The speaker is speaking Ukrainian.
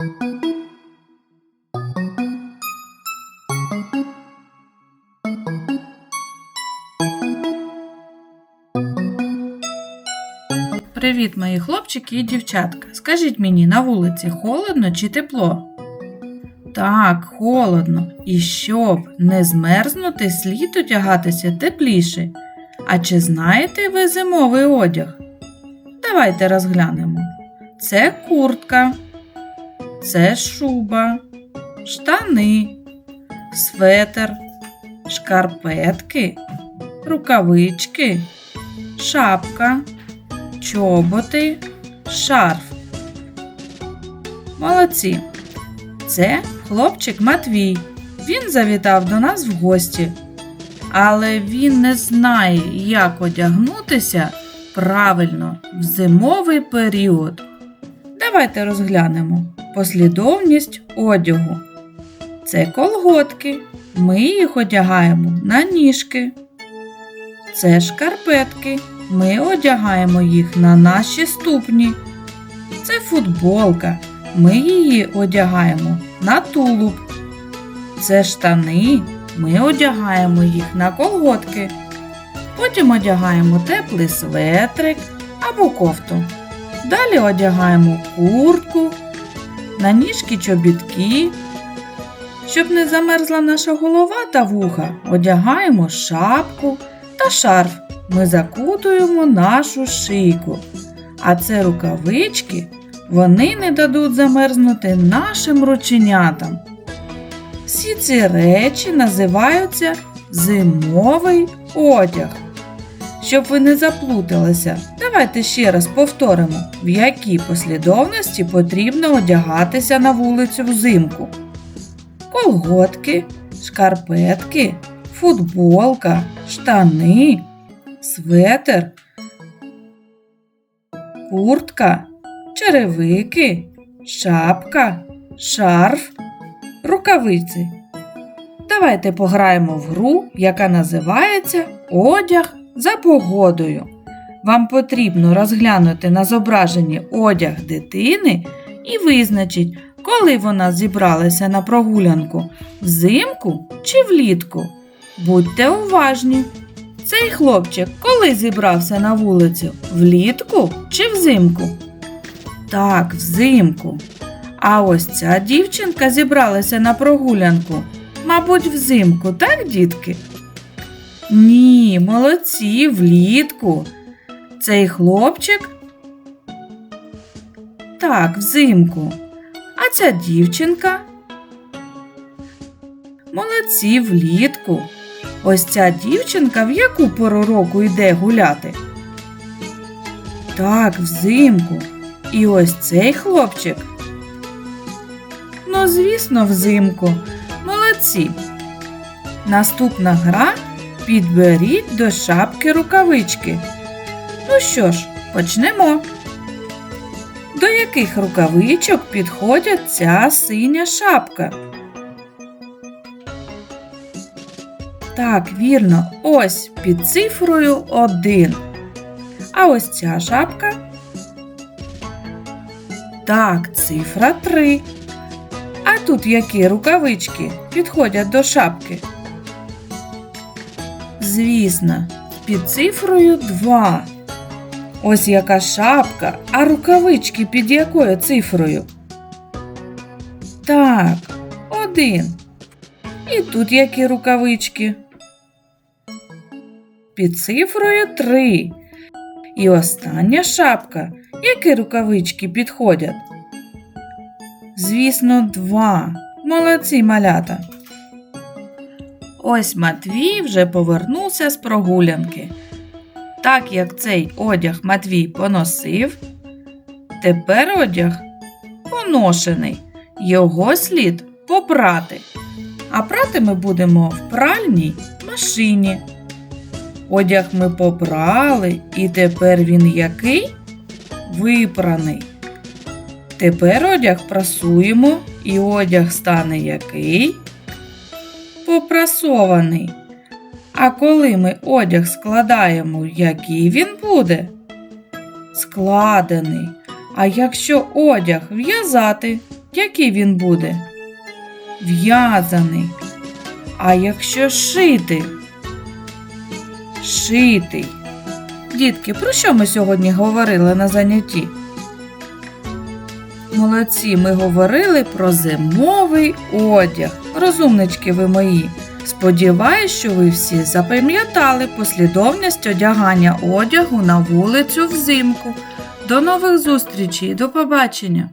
Привіт, мої хлопчики і дівчатка. Скажіть мені, на вулиці холодно чи тепло? Так, холодно. І щоб не змерзнути, слід одягатися тепліше. А чи знаєте ви зимовий одяг? Давайте розглянемо. Це куртка, це шуба, штани, светер, шкарпетки, рукавички, шапка чоботи, шарф. Молодці. Це хлопчик Матвій. Він завітав до нас в гості. Але він не знає, як одягнутися правильно в зимовий період. Давайте розглянемо послідовність одягу. Це колготки. Ми їх одягаємо на ніжки. Це шкарпетки. Ми одягаємо їх на наші ступні. Це футболка. Ми її одягаємо на тулуб. Це штани. Ми одягаємо їх на колготки. Потім одягаємо теплий светрик або кофту. Далі одягаємо куртку, на ніжки чобітки. Щоб не замерзла наша голова та вуха, одягаємо шапку та шарф ми закутуємо нашу шийку. А це рукавички, вони не дадуть замерзнути нашим рученятам. Всі ці речі називаються зимовий одяг. Щоб ви не заплуталися, давайте ще раз повторимо, в якій послідовності потрібно одягатися на вулицю взимку. Колготки, шкарпетки, футболка, штани, светер, куртка, черевики, шапка, шарф, рукавиці. Давайте пограємо в гру, яка називається Одяг за погодою. Вам потрібно розглянути на зображенні одяг дитини і визначить, коли вона зібралася на прогулянку взимку чи влітку. Будьте уважні! Цей хлопчик коли зібрався на вулицю? Влітку чи взимку? Так, взимку. А ось ця дівчинка зібралася на прогулянку. Мабуть, взимку, так, дітки? Ні, молодці, влітку. Цей хлопчик? Так, взимку. А ця дівчинка? Молодці, влітку. Ось ця дівчинка в яку пору року йде гуляти? Так, взимку. І ось цей хлопчик. Ну, звісно, взимку. Молодці. Наступна гра підберіть до шапки рукавички. Ну що ж, почнемо. До яких рукавичок підходять ця синя шапка? Так, вірно, ось під цифрою 1. А ось ця шапка. Так, цифра 3. А тут які рукавички підходять до шапки? Звісно, під цифрою 2. Ось яка шапка, а рукавички під якою цифрою? Так, один. І тут які рукавички? Під цифрою 3. І остання шапка. Які рукавички підходять? Звісно, два. Молодці малята. Ось Матвій вже повернувся з прогулянки. Так як цей одяг Матвій поносив, тепер одяг поношений. Його слід попрати. А прати ми будемо в пральній машині. Одяг ми попрали, і тепер він який? Випраний. Тепер одяг прасуємо, і одяг стане який? Попрасований. А коли ми одяг складаємо, який він буде? Складений. А якщо одяг в'язати, який він буде? В'язаний. А якщо шити? Шитий. Дітки, про що ми сьогодні говорили на занятті? Молодці, ми говорили про зимовий одяг. Розумнички ви мої. Сподіваюсь, що ви всі запам'ятали послідовність одягання одягу на вулицю взимку. До нових зустрічей, до побачення!